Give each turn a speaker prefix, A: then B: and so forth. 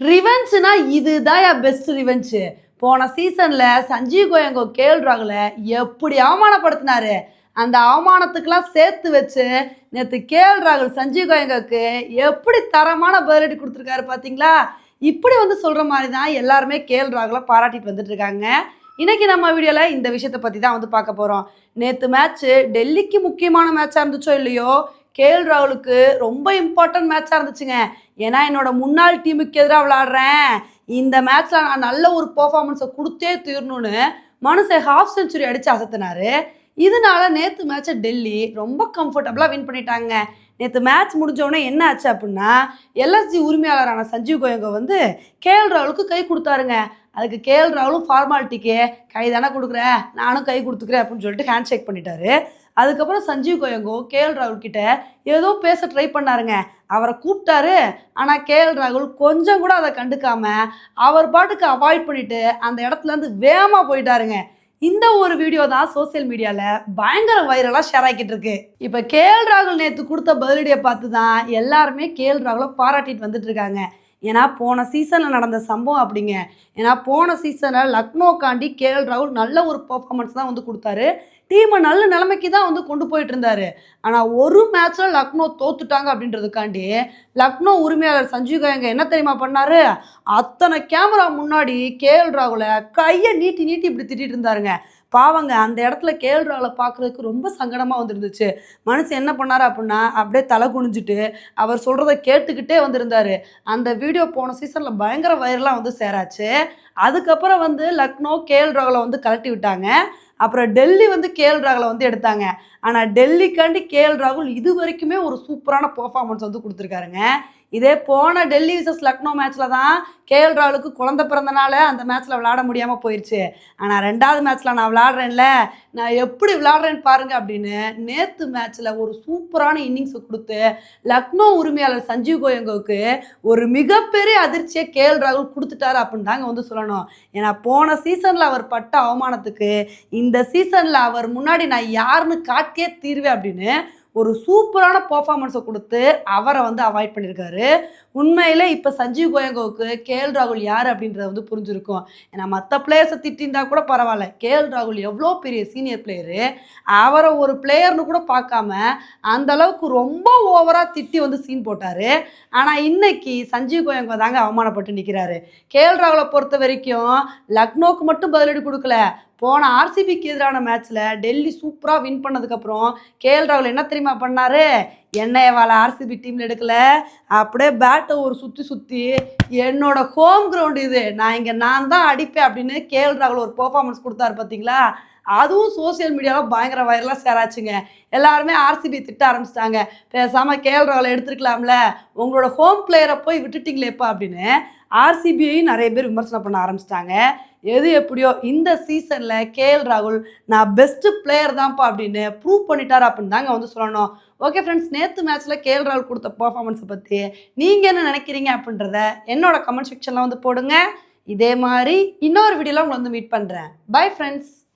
A: ரிவெஞ்சுனா இதுதான் என் best revenge போன சீசன்ல சஞ்சீவ் கோயங்கோ கேள் ராகுலை எப்படி அவமானப்படுத்தினாரு? அந்த அவமானத்துக்கெல்லாம் சேர்த்து வச்சு நேற்று கேஎல் ராகுல் சஞ்சீவ் கோயங்காவுக்கு எப்படி தரமான பதிலடி கொடுத்துருக்காரு பார்த்தீங்களா இப்படி வந்து சொல்கிற மாதிரி தான் எல்லாருமே கேஎல் ராகுலை பாராட்டிட்டு வந்துட்டு இருக்காங்க. இன்றைக்கி நம்ம வீடியோவில் இந்த விஷயத்தை பற்றி தான் வந்து பார்க்க போகிறோம் நேற்று மேட்ச்சு டெல்லிக்கு முக்கியமான மேட்சாக இருந்துச்சோ இல்லையோ கேஎல் ராகுலுக்கு ரொம்ப இம்பார்ட்டன்ட் மேட்சாக இருந்துச்சுங்க. ஏன்னா என்னோட முன்னாள் டீமுக்கு எதிராக விளாடுறேன் இந்த மேட்ச்சில் நான் நல்ல ஒரு பர்ஃபார்மன்ஸை கொடுத்தே தீரணும்னு மனுஷன் ஹாஃப் செஞ்சுரி அடித்து அசத்தினாரு. இதனால நேற்று மேட்சை டெல்லி ரொம்ப கம்ஃபர்டபுளாக வின் பண்ணிட்டாங்க. நேற்று மேட்ச் முடிஞ்சோடனே என்ன ஆச்சு அப்படின்னா எல்எஸ்ஜி உரிமையாளரான சஞ்சீவ் கோயங்க வந்து கேஎல் ராகுலுக்கு கை கொடுத்தாருங்க. அதுக்கு கேஎல் ராகுலும் ஃபார்மாலிட்டிக்கு கை தானே கொடுக்குற? நானும் கை கொடுத்துக்கிறேன் அப்படின்னு சொல்லிட்டு ஹேண்ட் ஷேக் பண்ணிட்டாரு. அதுக்கப்புறம் சஞ்சீவ் கோயங்கோ கேஎல் ராகுல் கிட்ட ஏதோ பேச ட்ரை பண்ணாருங்க. அவரை கூப்பிட்டாரு. ஆனால் கேஎல் ராகுல் கொஞ்சம் கூட அதை கண்டுக்காம அவர் பாட்டுக்கு அவாய்ட் பண்ணிட்டு அந்த இடத்துலேருந்து வேகமாக போயிட்டாருங்க. இந்த ஒரு வீடியோ தான் சோசியல் மீடியாவில் பயங்கர வைரலாக ஷேர் ஆகிட்டு இருக்கு. இப்போ கேஎல் ராகுல் நேற்று கொடுத்த பதிலடியை பார்த்து தான் எல்லாருமே கேஎல் ராகுலை பாராட்டிட்டு வந்துட்டு இருக்காங்க. ஏன்னா போன சீசனில் நடந்த சம்பவம் அப்படிங்க. ஏன்னா போன சீசனில் லக்னோக்காண்டி கேஎல் ராகுல் நல்ல ஒரு பர்ஃபார்மன்ஸ் தான் வந்து கொடுத்தாரு. டீமை நல்ல நிலைமைக்கு தான் வந்து கொண்டு போயிட்டு இருந்தாரு. ஆனால் ஒரு மேட்ச்சில் லக்னோ தோத்துட்டாங்க அப்படின்றதுக்காண்டி லக்னோ உரிமையாளர் சஞ்சீவ் கயங்க என்ன தெரியுமா பண்ணாரு? அத்தனை கேமரா முன்னாடி கே எல் ராகுலை கையை நீட்டி நீட்டி இப்படி திட்டிட்டு இருந்தாருங்க. பாவங்க அந்த இடத்துல கேஎல் பார்க்குறதுக்கு ரொம்ப சங்கடமாக வந்துருந்துச்சு. மனுஷன் என்ன பண்ணார் அப்படின்னா அப்படியே தலை குனிஞ்சிட்டு அவர் சொல்கிறத கேட்டுக்கிட்டே வந்திருந்தார். அந்த வீடியோ போன சீசனில் பயங்கர வைரலாக வந்து சேராச்சு. அதுக்கப்புறம் வந்து லக்னோ கேல் ராகுலை வந்து கலட்டி விட்டாங்க. அப்புறம் டெல்லி வந்து கேஎல் ராகுலை வந்து எடுத்தாங்க. ஆனால் டெல்லிக்காண்டி கேஎல் ராகுல் இது வரைக்குமே ஒரு சூப்பரான பர்ஃபார்மன்ஸ் வந்து கொடுத்துருக்காருங்க. இதே போன டெல்லி விசஸ் லக்னோ மேட்ச்சில் தான் கேஎல் ராகுலுக்கு குழந்தை பிறந்தனால அந்த மேட்ச்சில் விளாட முடியாமல் போயிடுச்சு ஆனால் ரெண்டாவது மேட்ச்சில் நான் விளாட்றேன்ல நான் எப்படி விளாட்றேன்னு பாருங்க அப்படின்னு நேற்று மேட்ச்சில் ஒரு சூப்பரான இன்னிங்ஸை கொடுத்து லக்னோ உரிமையாளர் சஞ்சீவ் கோயங்கோவுக்கு ஒரு மிகப்பெரிய அதிர்ச்சியை கேஎல் ராகுல் கொடுத்துட்டாரு அப்படின்னு தாங்க வந்து சொல்லணும். ஏன்னா போன சீசனில் அவர் பட்ட அவமானத்துக்கு இந்த இந்த சீசனில் அவர் முன்னாடி நான் யாருன்னு காட்டியே தீர்வேன் அப்படின்னு ஒரு சூப்பரான பர்ஃபார்மன்ஸை கொடுத்து அவரை வந்து அவாய்ட் பண்ணியிருக்காரு உண்மையில் இப்போ சஞ்சீவ் கோயங்கோவுக்கு கேஎல் ராகுல் யார் அப்படின்றத வந்து புரிஞ்சிருக்கும். ஏன்னா மற்ற பிளேயர்ஸை திட்டிருந்தா கூட பரவாயில்ல. கேஎல் ராகுல் எவ்வளோ பெரிய சீனியர் பிளேயரு அவரை ஒரு பிளேயர்னு கூட பார்க்காம அந்த அளவுக்கு ரொம்ப ஓவராக திட்டி வந்து சீன் போட்டார். ஆனால் இன்னைக்கு சஞ்சீவ் கோயங்கோ தாங்க அவமானப்பட்டு நிற்கிறாரு கேஎல் ராகுலை பொறுத்த வரைக்கும் லக்னோவுக்கு மட்டும் பதிலடி கொடுக்கல. போன ஆர்சிபிக்கு எதிரான மேட்ச்சில் டெல்லி சூப்பராக வின் பண்ணதுக்கப்புறம் கேஎல் ராகுல் என்ன தெரியுமா பண்ணாரு? என்னைய வாழ ஆர்சிபி டீமில் எடுக்கல. அப்படியே பேட்டை ஒரு சுற்றி சுற்றி என்னோட ஹோம் கிரவுண்ட் இது. நான் இங்கே நான் தான் அடிப்பேன் அப்படின்னு கேஎல் ராகுல் ஒரு பெர்ஃபார்மன்ஸ் கொடுத்தாரு பார்த்தீங்களா அதுவும் சோஷியல் மீடியாவில் பயங்கர வைரலாக சேராச்சுங்க எல்லாருமே ஆர்சிபி திட்ட ஆரம்பிச்சிட்டாங்க. பேசாமல் கேஎல் ராகுலை எடுத்துருக்கலாம்ல. உங்களோட ஹோம் பிளேயரை போய் விட்டுட்டிங்களேப்பா அப்படின்னு ஆர்சிபியையும் நிறைய பேர் விமர்சனம் பண்ண ஆரம்பிச்சிட்டாங்க. எது எப்படியோ இந்த சீசனில் கேஎல் ராகுல் நான் பெஸ்ட்டு பிளேயர் தான்ப்பா அப்படின்னு ப்ரூவ் பண்ணிட்டார் அப்படின்னு தாங்க வந்து சொல்லணும். ஓகே ஃப்ரெண்ட்ஸ் நேற்று மேட்ச்சில் கேஎல் ராகுல் கொடுத்த பர்ஃபார்மன்ஸை பற்றி நீங்கள் என்ன நினைக்கிறீங்க அப்படின்றத என்னோட கமெண்ட் செக்ஷனில் வந்து போடுங்க. இதே மாதிரி இன்னொரு வீடியோவில் உங்களை வந்து மீட் பண்ணுறேன் பை ஃப்ரெண்ட்ஸ்